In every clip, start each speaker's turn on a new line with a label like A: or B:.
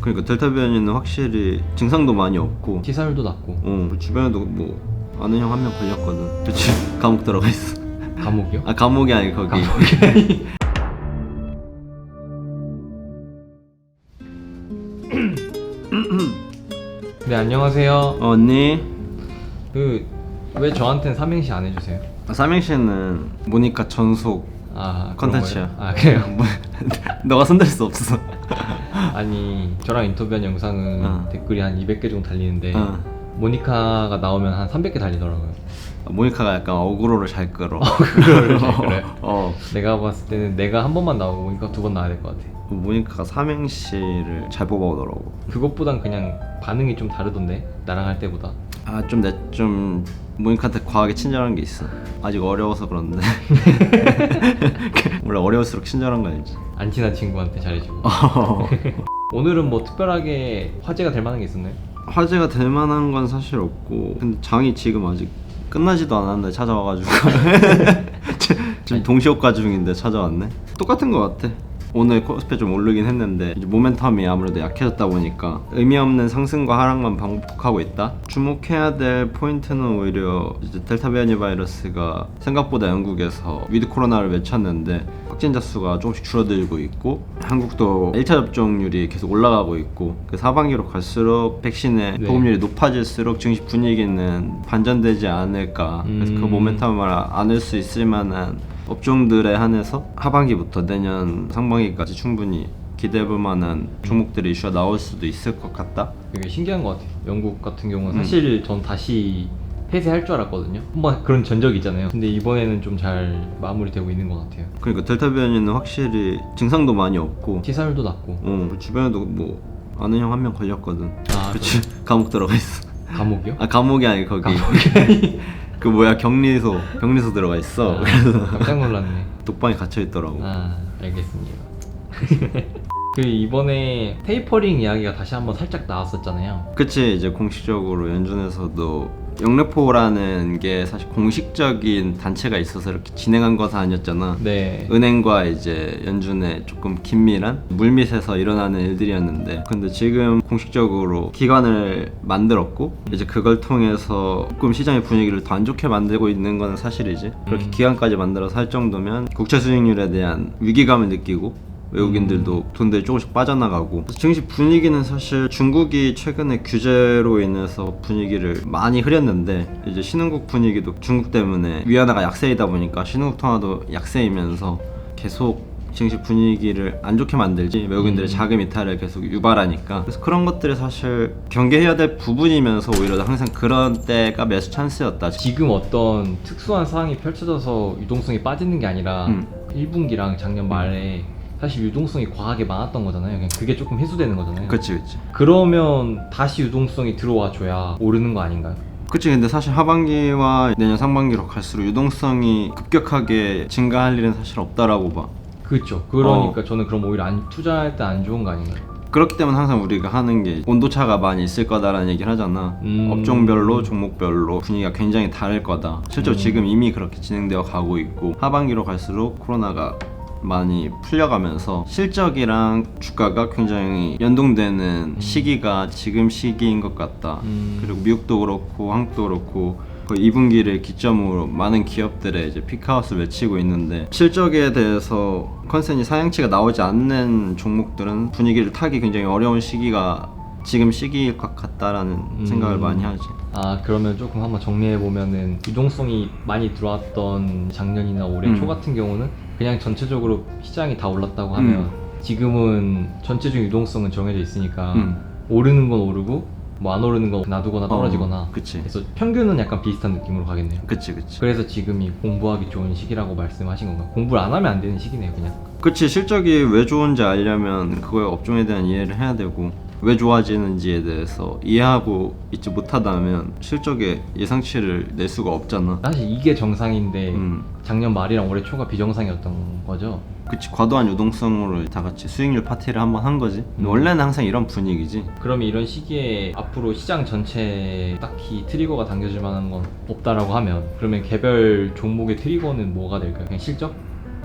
A: 그러니까 델타 변이는 확실히 증상도 많이 없고.
B: T사율도 낮고.
A: 어 주변에도 뭐 아는 형 한 명 걸렸거든. 그치? 감옥 들어가 있어.
B: 감옥이요?
A: 아 감옥이 아니 거기.
B: 네 안녕하세요.
A: 어, 언니.
B: 그 왜 저한테는 삼행시 안 해주세요?
A: 아, 삼행시는 모니카 전속
B: 아
A: 컨텐츠야.
B: 아 그래요?
A: 뭐, 너가 손댈 수 없어
B: 아니 저랑 인터뷰한 영상은
A: 어.
B: 댓글이 한 200개 정도 달리는데
A: 어.
B: 모니카가 나오면 한 300개 달리더라고요.
A: 모니카가 약간 어그로를 잘 끌어
B: 어그로를 잘 끌어요?
A: 어
B: 내가 봤을 때는 내가 한 번만 나오고 모니카 두 번 나와야 될 것 같아.
A: 모니카가 삼행시를 잘 뽑아오더라고
B: 그것보단 그냥 반응이 좀 다르던데 나랑 할 때보다.
A: 아 좀 내좀 모니카한테 과하게 친절한 게 있어 아직 어려워서 그런데 원래 어려울수록 친절한 거 알지
B: 안 친한 친구한테 잘해주고.
A: 어.
B: 오늘은 뭐 특별하게 화제가 될 만한 게 있었나요?
A: 화제가 될 만한 건 사실 없고 근데 장이 지금 아직 끝나지도 않았는데 찾아와가지고 지금 동시효과 중인데 찾아왔네 똑같은 거 같아 오늘 코스페 좀 오르긴 했는데 이제 모멘텀이 아무래도 약해졌다 보니까 의미 없는 상승과 하락만 반복하고 있다 주목해야 될 포인트는 오히려 이제 델타 변이 바이러스가 생각보다 영국에서 위드 코로나를 외쳤는데 확진자 수가 조금씩 줄어들고 있고 한국도 1차 접종률이 계속 올라가고 있고 그 사반기로 갈수록 백신의
B: 네.
A: 보급률이 높아질수록 증시 분위기는 반전되지 않을까 그래서 그
B: 음.
A: 모멘텀을 안을 수 있을 만한 업종들에 한해서 하반기부터 내년 상반기까지 충분히 기대해볼 만한 종목들의 이슈가 나올 수도 있을 것 같다
B: 되게 신기한 것 같아요. 영국 같은 경우는
A: 음.
B: 사실 전 다시 폐쇄할 줄 알았거든요. 한번 그런 전적이 있잖아요. 근데 이번에는 좀 잘 마무리되고 있는 것 같아요.
A: 그러니까 델타 변이는 확실히 증상도 많이 없고
B: T사율도 낮고.
A: 어, 주변에도 뭐 아는 형 한 명 걸렸거든
B: 아,
A: 그치 감옥 들어가 있어
B: 감옥이요?
A: 아 감옥이 아니 거기
B: 감옥이
A: 그 뭐야 격리소 격리소 들어가 있어
B: 아,
A: 그래서
B: 깜짝 놀랐네.
A: 독방에 gat혀 있더라고
B: 아, 알겠습니다. 그 이번에 테이퍼링 이야기가 다시 한번 살짝 나왔었잖아요.
A: 그치 이제 공식적으로 연준에서도 영래포라는 게 사실 공식적인 단체가 있어서 이렇게 진행한 것은 아니었잖아
B: 네.
A: 은행과 이제 연준의 조금 긴밀한 물밑에서 일어나는 일들이었는데 근데 지금 공식적으로 기관을 만들었고 이제 그걸 통해서 조금 시장의 분위기를 더 안 좋게 만들고 있는 건 사실이지 그렇게
B: 음.
A: 기관까지 만들어서 할 정도면 국채 수익률에 대한 위기감을 느끼고 외국인들도
B: 음.
A: 돈들이 조금씩 빠져나가고 증시 분위기는 사실 중국이 최근에 규제로 인해서 분위기를 많이 흐렸는데 이제 신흥국 분위기도 중국 때문에 위안화가 약세이다 보니까 신흥국 통화도 약세이면서 계속 증시 분위기를 안 좋게 만들지 외국인들의
B: 음.
A: 자금 이탈을 계속 유발하니까 그래서 그런 것들이 사실 경계해야 될 부분이면서 오히려 항상 그런 때가 매수 찬스였다
B: 지금 어떤 특수한 상황이 펼쳐져서 유동성이 빠지는 게 아니라
A: 음.
B: 1분기랑 작년 말에 사실 유동성이 과하게 많았던 거잖아요. 그냥 그게 조금 해소되는 거잖아요.
A: 그치 그치
B: 그러면 다시 유동성이 들어와 줘야 오르는 거 아닌가요?
A: 그치 근데 사실 하반기와 내년 상반기로 갈수록 유동성이 급격하게 증가할 일은 사실 없다라고 봐
B: 그렇죠.
A: 어.
B: 그러니까 저는 그럼 오히려 안 투자할 때 안 좋은 거 아닌가요?
A: 그렇기 때문에 항상 우리가 하는 게 온도차가 많이 있을 거다라는 얘기를 하잖아
B: 음.
A: 업종별로 종목별로 분위기가 굉장히 다를 거다 실제로
B: 음.
A: 지금 이미 그렇게 진행되어 가고 있고 하반기로 갈수록 코로나가 많이 풀려가면서 실적이랑 주가가 굉장히 연동되는 시기가 지금 시기인 것 같다
B: 음.
A: 그리고 미국도 그렇고 한국도 그렇고 거의 2분기를 기점으로 많은 기업들의 이제 피크아웃을 외치고 있는데 실적에 대해서 컨센이 사양치가 나오지 않는 종목들은 분위기를 타기 굉장히 어려운 시기가 지금 시기일 것 같다라는
B: 음.
A: 생각을 많이 하지.
B: 아 그러면 조금 한번 정리해 보면은 유동성이 많이 들어왔던 작년이나 올해
A: 음.
B: 초 같은 경우는 그냥 전체적으로 시장이 다 올랐다고 하면
A: 음.
B: 지금은 전체적인 유동성은 정해져 있으니까
A: 음.
B: 오르는 건 오르고 뭐 안 오르는 건 놔두거나 떨어지거나
A: 어, 그치.
B: 그래서 평균은 약간 비슷한 느낌으로 가겠네요.
A: 그치 그치.
B: 그래서 지금이 공부하기 좋은 시기라고 말씀하신 건가요? 공부를 안 하면 안 되는 시기네요, 그냥.
A: 그치 실적이 왜 좋은지 알려면 그거의 업종에 대한 이해를 해야 되고 왜 좋아지는지에 대해서 이해하고 있지 못하다면 실적의 예상치를 낼 수가 없잖아.
B: 사실 이게 정상인데
A: 음.
B: 작년 말이랑 올해 초가 비정상이었던 거죠.
A: 그치 과도한 유동성으로 다 같이 수익률 파티를 한번 한 거지. 근데
B: 음.
A: 원래는 항상 이런 분위기지.
B: 그러면 이런 시기에 앞으로 시장 전체에 딱히 트리거가 당겨질 만한 건 없다라고 하면 그러면 개별 종목의 트리거는 뭐가 될까요? 그냥 실적?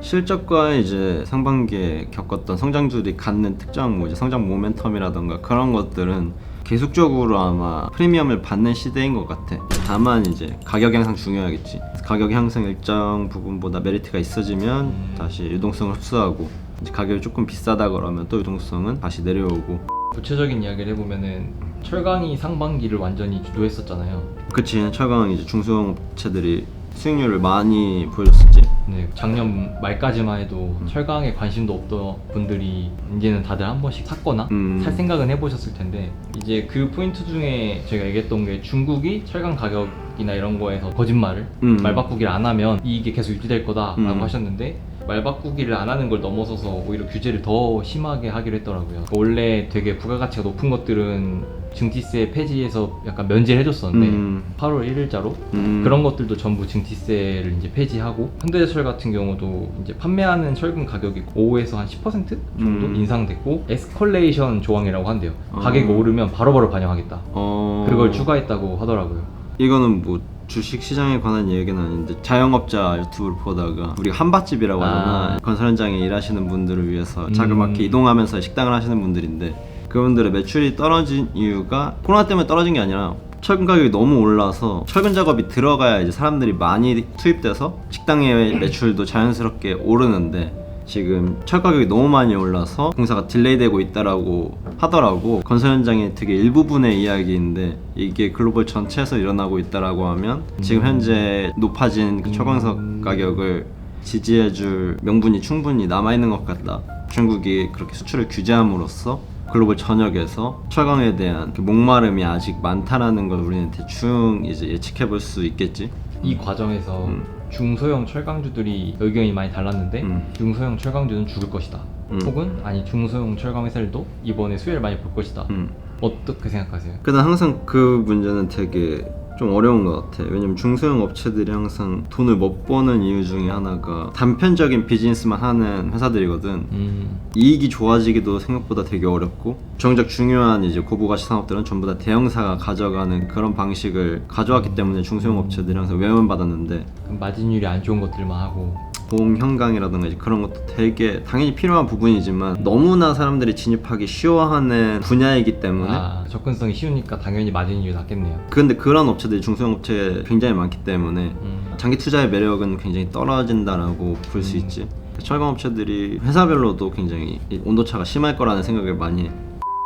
A: 실적과 이제 상반기에 겪었던 성장주들이 갖는 특정 뭐 이제 성장 모멘텀이라던가 그런 것들은 계속적으로 아마 프리미엄을 받는 시대인 것 같아. 다만 이제 가격 향상 중요하겠지. 가격 향상 일정 부분보다 메리트가 있어지면 다시 유동성을 흡수하고 이제 가격이 조금 비싸다 그러면 또 유동성은 다시 내려오고.
B: 구체적인 이야기를 해보면은 철강이 상반기를 완전히 주도했었잖아요.
A: 그치 철강 이제 중소업체들이 수익률을 많이 보여줬었지.
B: 네, 작년 말까지만 해도 철강에 관심도 없던 분들이 이제는 다들 한 번씩 샀거나
A: 음.
B: 살 생각은 해보셨을 텐데 이제 그 포인트 중에 저희가 얘기했던 게 중국이 철강 가격이나 이런 거에서 거짓말을
A: 음.
B: 말 바꾸기를 안 하면 이익이 계속 유지될 거다라고
A: 음.
B: 하셨는데 말 바꾸기를 안 하는 걸 넘어서서 오히려 규제를 더 심하게 하기로 했더라고요. 원래 되게 부가가치가 높은 것들은 증티세 폐지해서 약간 면제를 해줬었는데
A: 음.
B: 8월 1일자로
A: 음.
B: 그런 것들도 전부 증티세를 이제 폐지하고 현대제철 같은 경우도 이제 판매하는 철근 가격이 5에서 한 10% 정도
A: 음.
B: 인상됐고 에스컬레이션 조항이라고 한대요.
A: 어.
B: 가격이 오르면 바로바로 반영하겠다.
A: 어...
B: 그걸 추가했다고 하더라고요.
A: 이거는 뭐 주식 시장에 관한 얘기는 아닌데 자영업자 유튜브를 보다가 우리가 한밭집이라고 하잖아
B: 아.
A: 건설 현장에 일하시는 분들을 위해서 자그맣게
B: 음.
A: 이동하면서 식당을 하시는 분들인데 그분들의 매출이 떨어진 이유가 코로나 때문에 떨어진 게 아니라 철근 가격이 너무 올라서 철근 작업이 들어가야 이제 사람들이 많이 투입돼서 식당의 매출도 자연스럽게 오르는데 지금 철 가격이 너무 많이 올라서 공사가 딜레이되고 있다라고 하더라고 건설 현장의 되게 일부분의 이야기인데 이게 글로벌 전체에서 일어나고 있다라고 하면 지금 현재 높아진 그 철광석
B: 음.
A: 가격을 지지해줄 명분이 충분히 남아있는 것 같다 중국이 그렇게 수출을 규제함으로써 글로벌 전역에서 철강에 대한 그 목마름이 아직 많다라는 걸 우리는 대충 이제 예측해 볼 수 있겠지
B: 이 과정에서
A: 음.
B: 중소형 철강주들이 의견이 많이 달랐는데
A: 음.
B: 중소형 철강주는 죽을 것이다.
A: 음.
B: 혹은 아니 중소형 철강 회사들도 이번에 수혜를 많이 볼 것이다.
A: 음.
B: 어떻게 생각하세요?
A: 근데 항상 그 문제는 되게 좀 어려운 것 같아. 왜냐면 중소형 업체들이 항상 돈을 못 버는 이유 중에 하나가 단편적인 비즈니스만 하는 회사들이거든.
B: 음,
A: 이익이 좋아지기도 생각보다 되게 어렵고 정작 중요한 이제 고부가치 산업들은 전부 다 대형사가 가져가는 그런 방식을 가져왔기 때문에 중소형 업체들이 항상 외면받았는데
B: 그럼 마진율이 안 좋은 것들만 하고
A: 보험 현강이라든가 이제 그런 것도 되게 당연히 필요한 부분이지만 너무나 사람들이 진입하기 쉬워하는 분야이기 때문에
B: 아, 접근성이 쉬우니까 당연히 마진율이 낮겠네요.
A: 근데 그런 업체들이 중소형 업체 굉장히 많기 때문에
B: 음,
A: 장기 투자의 매력은 굉장히 떨어진다라고 볼 수
B: 음.
A: 있지. 철강 업체들이 회사별로도 굉장히 이 온도차가 심할 거라는 생각을 많이 해.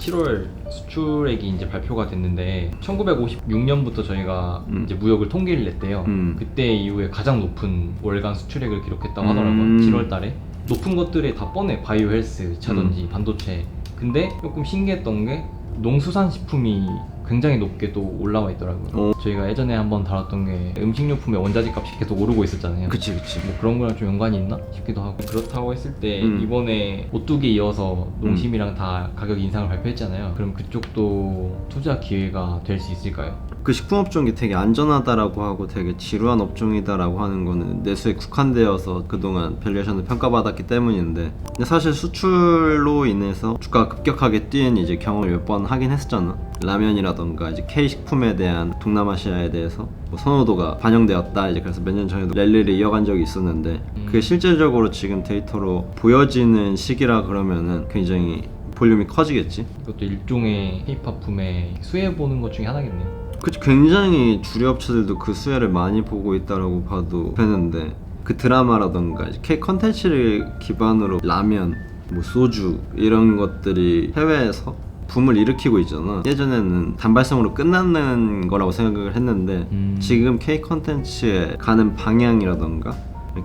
B: 7월 수출액이 이제 발표가 됐는데 1956년부터 저희가
A: 음.
B: 이제 무역을 통계를 냈대요.
A: 음.
B: 그때 이후에 가장 높은 월간 수출액을 기록했다고
A: 음.
B: 하더라고요. 7월 달에. 높은 것들에 다 뻔해. 바이오 헬스 차든지
A: 음.
B: 반도체. 근데 조금 신기했던 게 농수산식품이 굉장히 높게 또 올라와 있더라고요.
A: 어.
B: 저희가 예전에 한번 다뤘던 게 음식료품의 원자재 값이 계속 오르고 있었잖아요.
A: 그치 그치.
B: 뭐 그런 거랑 좀 연관이 있나 싶기도 하고 그렇다고 했을 때
A: 음.
B: 이번에 오뚜기 이어서 농심이랑 다 가격 인상을 발표했잖아요. 그럼 그쪽도 투자 기회가 될 수 있을까요?
A: 그 식품업종이 되게 안전하다라고 하고 되게 지루한 업종이다라고 하는 거는 내수에 국한되어서 그동안 밸류에이션을 평가받았기 때문인데 근데 사실 수출로 인해서 주가가 급격하게 뛴 이제 경험을 몇 번 하긴 했었잖아 라면이라 던가 이제 K식품에 대한 동남아시아에 대해서 뭐 선호도가 반영되었다. 이제 그래서 몇 년 전에도 랠리를 이어간 적이 있었는데 그게 실질적으로 지금 데이터로 보여지는 시기라 그러면은 굉장히 볼륨이 커지겠지?
B: 이것도 일종의 K-팝품의 수혜 보는 것 중에 하나겠네요.
A: 그치. 굉장히 주류 업체들도 그 수혜를 많이 보고 있다라고 봐도 되는데 그 드라마라던가 K 컨텐츠를 기반으로 라면, 뭐 소주 이런 것들이 해외에서 붐을 일으키고 있잖아. 예전에는 단발성으로 끝나는 거라고 생각을 했는데
B: 음.
A: 지금 K 컨텐츠에 가는 방향이라던가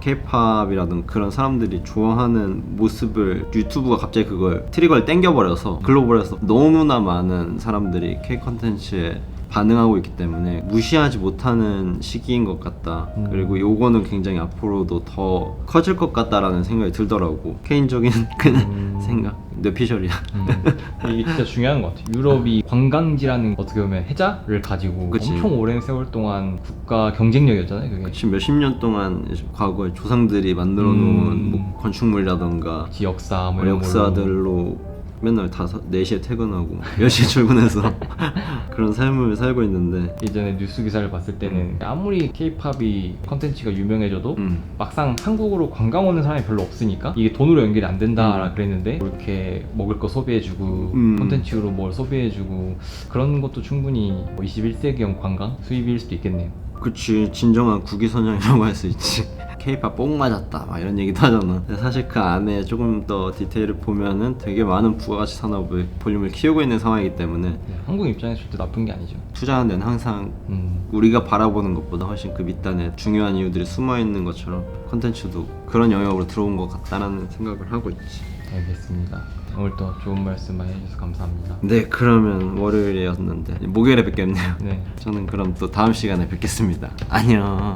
A: K-팝이라든 그런 사람들이 좋아하는 모습을 유튜브가 갑자기 그걸 트리거를 땡겨버려서 글로벌에서 너무나 많은 사람들이 K 컨텐츠에 반응하고 있기 때문에 무시하지 못하는 시기인 것 같다.
B: 음.
A: 그리고 요거는 굉장히 앞으로도 더 커질 것 같다라는 생각이 들더라고. 개인적인 그냥
B: 음.
A: 생각. 뇌피셜이야.
B: 음, 이게 진짜 중요한 것 같아요. 유럽이 관광지라는 어떻게 보면 해자를 가지고
A: 그치.
B: 엄청 오랜 세월 동안 국가 경쟁력이었잖아요. 그게
A: 지금 몇십 년 동안 과거에 조상들이 만들어 놓은
B: 음.
A: 뭐 건축물이라던가
B: 역사
A: 뭐뭐
B: 이런 걸로.
A: 역사들로 맨날 다섯 4시에 퇴근하고 10시에 출근해서 그런 삶을 살고 있는데
B: 예전에 뉴스 기사를 봤을 때는 아무리 케이팝이 컨텐츠가 유명해져도
A: 음.
B: 막상 한국으로 관광 오는 사람이 별로 없으니까 이게 돈으로 연결이 안 된다라
A: 음.
B: 그랬는데 이렇게 먹을 거 소비해주고
A: 음.
B: 콘텐츠로 뭘 소비해주고 그런 것도 충분히 21세기형 관광 수입일 수도 있겠네요.
A: 그치 진정한 국위 선양이라고 할 수 있지 케이팝 뽕 맞았다 막 이런 얘기도 하잖아 근데 사실 그 안에 조금 더 디테일을 보면은 되게 많은 부가가치 산업의 볼륨을 키우고 있는 상황이기 때문에
B: 네, 한국 입장에서 절대 나쁜 게 아니죠.
A: 투자하는 데는 항상
B: 음,
A: 우리가 바라보는 것보다 훨씬 그 밑단에 중요한 이유들이 숨어 있는 것처럼 컨텐츠도 그런 영역으로 들어온 것 같다라는 생각을 하고 있지
B: 알겠습니다. 오늘 또 좋은 말씀 많이 해주셔서 감사합니다.
A: 네 그러면 월요일이었는데 목요일에 뵙겠네요
B: 네.
A: 저는 그럼 또 다음 시간에 뵙겠습니다 안녕